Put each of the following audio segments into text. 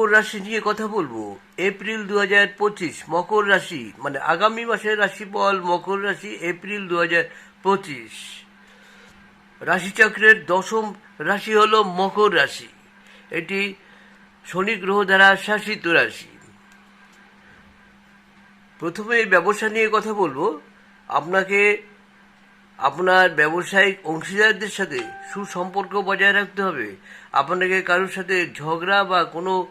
মকর রাশি নিয়ে কথা বলব। এপ্রিল দু হাজার পঁচিশ, মকর রাশি মানে আগামী মাসের রাশিফল মকর রাশি, এপ্রিল দু হাজার পঁচিশ। রাশিচক্রের দশম রাশি হলো মকর রাশি। এটি শনি গ্রহ দ্বারা শাসিত রাশি। প্রথমে ব্যবসা নিয়ে কথা বলব। আপনাকে আপনার ব্যবসায়িক অংশীদারদের সাথে সুসম্পর্ক বজায় রাখতে হবে। আপনাকে কারোর সাথে ঝগড়া বা কোনো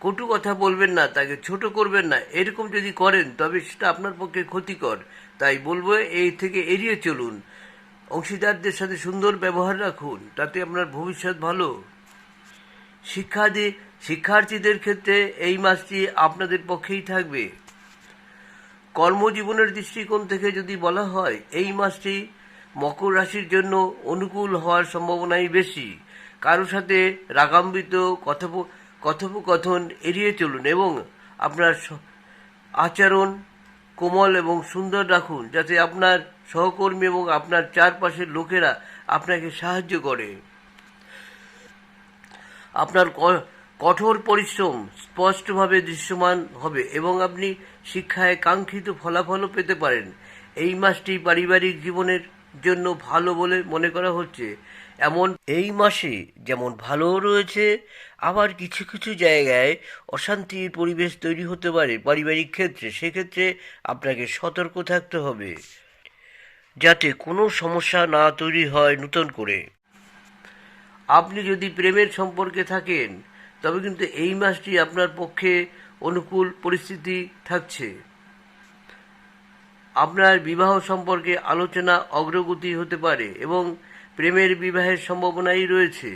কটু কথা বলবেন না, তাকে ছোট করবেন না। এরকম যদি করেন, তবে সেটা আপনার পক্ষে ক্ষতিকর। তাই বলব, এই থেকে এড়িয়ে চলুন। অংশীদারদের সাথে সুন্দর ব্যবহার রাখুন, তাতে আপনার ভবিষ্যৎ ভালো। শিক্ষা শিক্ষাদি, শিক্ষার্থীদের ক্ষেত্রে এই মাসটি আপনাদের পক্ষেই থাকবে। কর্মজীবনের দৃষ্টিকোণ থেকে যদি বলা হয়, এই মাসটি মকর রাশির জন্য অনুকূল হওয়ার সম্ভাবনাই বেশি। কারও সাথে রাগাম্বিত, কথোপ কথোপকথন এড়িয়ে চলুন এবং আপনার আচরণ কোমল এবং সুন্দর রাখুন, যাতে আপনার সহকর্মী এবং আপনার চারপাশের লোকেরা আপনাকে সাহায্য করে। আপনার কঠোর পরিশ্রম স্পষ্টভাবে দৃশ্যমান হবে এবং আপনি শিক্ষায় কাঙ্ক্ষিত ফলাফলও পেতে পারেন। এই মাসটি পারিবারিক জীবনের জন্য ভালো বলে মনে করা হচ্ছে। এমন এই মাসে যেমন ভালোও রয়েছে, আবার কিছু কিছু জায়গায় অশান্তির পরিবেশ তৈরি হতে পারে পারিবারিক ক্ষেত্রে, সেক্ষেত্রে আপনাকে সতর্ক থাকতে হবে। যাতে কোনো সমস্যা না তৈরি হয় নতুন করে। আপনি যদি প্রেমের সম্পর্কে থাকেন, তবে কিন্তু এই মাসটি আপনার পক্ষে অনুকূল পরিস্থিতি থাকছে। আপনার বিবাহ সম্পর্কে আলোচনা অগ্রগতি হতে পারে এবং প্রেমের বিবাহের সম্ভাবনাই রয়েছে।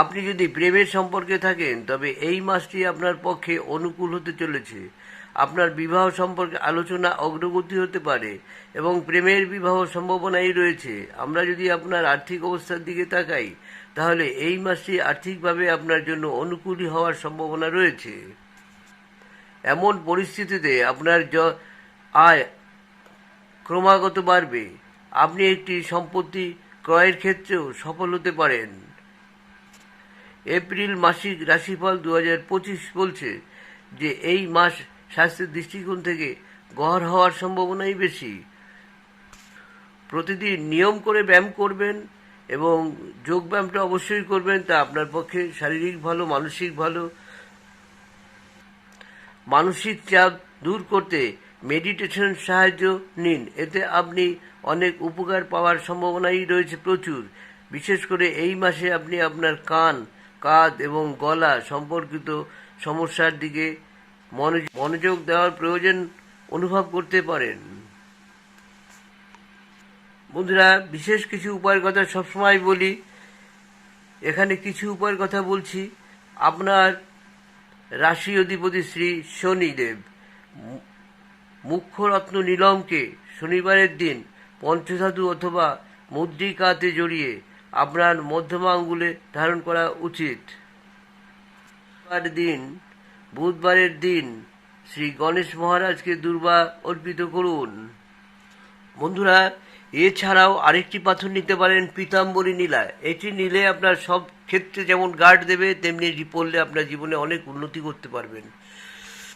আপনি যদি প্রেমের সম্পর্কে থাকেন, তবে এই মাসটি আপনার পক্ষে অনুকূল হতে চলেছে। আপনার বিবাহ সম্পর্কে আলোচনা অগ্রগতি হতে পারে এবং প্রেমের বিবাহ সম্ভাবনাই রয়েছে। আমরা যদি আপনার আর্থিক অবস্থার দিকে তাকাই, তাহলে এই মাসটি আর্থিকভাবে আপনার জন্য অনুকূলই হওয়ার সম্ভাবনা রয়েছে। এমন পরিস্থিতিতে আপনার আয় ক্রমাগত বাড়বে। আপনি একটি সম্পত্তি ক্রয়ের ক্ষেত্রেও সফল হতে পারেন। এপ্রিল মাসিক রাশিফল দু হাজার পঁচিশ বলছে যে এই মাস স্বাস্থ্যের দৃষ্টিকোণ থেকে গড় হওয়ার সম্ভাবনাই বেশি। প্রতিদিন নিয়ম করে ব্যায়াম করবেন এবং যোগ ব্যায়ামটা অবশ্যই করবেন, তা আপনার পক্ষে শারীরিক ভালো, মানসিক ভালো। মানসিক চাপ দূর করতে মেডিটেশন সাহায্য নিন। এতে আপনি অনেক উপকার পাওয়ার সম্ভাবনাই রয়েছে প্রচুর। বিশেষ করে এই মাসে আপনি আপনার কান, কাঁধ এবং গলা সম্পর্কিত সমস্যার দিকে মনোযোগ দেওয়ার প্রয়োজন অনুভব করতে পারেন। বন্ধুরা, বিশেষ কিছু উপায়ের কথা সবসময় বলি। এখানে কিছু উপায়ের কথা বলছি। আপনার রাশি অধিপতি শ্রী শনিদেব। মু- মুখ্য রত্ন নীলমকে শনিবারের দিন পঞ্চধাতু অথবা মুদ্রিকাতে জড়িয়ে আপনার মধ্যমা আঙ্গুলে ধারণ করা উচিত। দিন, বুধবারের দিন শ্রী গণেশ মহারাজকে দুর্বা অর্পিত করুন। বন্ধুরা, এছাড়াও আরেকটি পাথর নিতে পারেন পীতাম্বরী নীলা। এটি নিলে আপনার সব ক্ষেত্রে যেমন গার্ড দেবে, তেমনি এটি পড়লে আপনার জীবনে অনেক উন্নতি করতে পারবেন।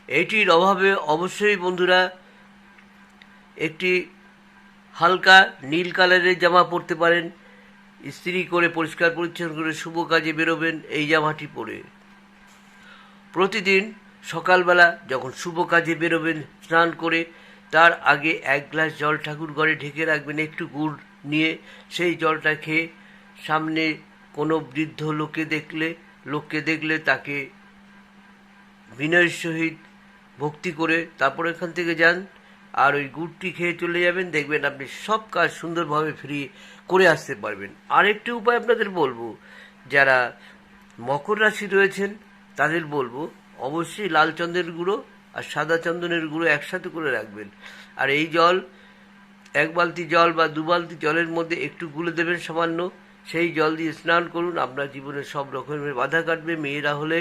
এটির অভাবে অবশ্যই বন্ধুরা একটি হালকা নীল কালারের জামা পরতে পারেন। ইস্ত্রি করে পরিষ্কার পরিচ্ছন্ন করে শুভ কাজে বেরোবেন এই জামাটি পরে। প্রতিদিন সকালবেলা যখন শুভ কাজে বেরোবেন স্নান করে, তার আগে এক গ্লাস জল ঠাকুর ঘরে ঢেকে রাখবেন, একটু গুড় নিয়ে সেই জলটা খেয়ে সামনে কোনো বৃদ্ধ লোককে দেখলে লোককে দেখলে তাকে বিনয়ের সহিত ভক্তি করে তারপর এখান থেকে যান, আর ওই গুড়টি খেয়ে চলে যাবেন, দেখবেন আপনি সব কাজ সুন্দরভাবে ফ্রি করে আসতে পারবেন। আরেকটি উপায় আপনাদের বলব, যারা মকর রাশি রয়েছেন, তাদের বলব, অবশ্যই লাল চন্দ্রের গুঁড়ো আর সাদা চন্দনের গুঁড়ো একসাথে করে রাখবেন। আর এই জল, এক বালতি জল বা দু বালতি জলের মধ্যে একটু গুলে দেবেন সামান্য। সেই জল দিয়ে স্নান করুন, আপনার জীবনে সব রকমের বাধা কাটবে, মেয়েরা হলে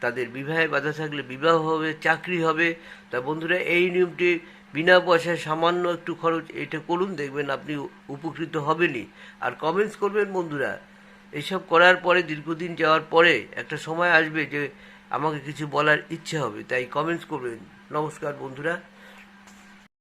তাদের বিবাহে বাধা থাকলে বিবাহ হবে, চাকরি হবে। তা বন্ধুরা, এই নিয়মটি বিনা পয়সায় সামান্য একটু খরচ, এটা করুন, দেখবেন আপনি উপকৃত হবেনই। আর কমেন্টস করবেন, বন্ধুরা এইসব করার পরে, দীর্ঘদিন যাওয়ার পরে একটা সময় আসবে যে আমাকে কিছু বলার ইচ্ছে হবে, তাই কমেন্টস করবেন। নমস্কার, বন্ধুরা।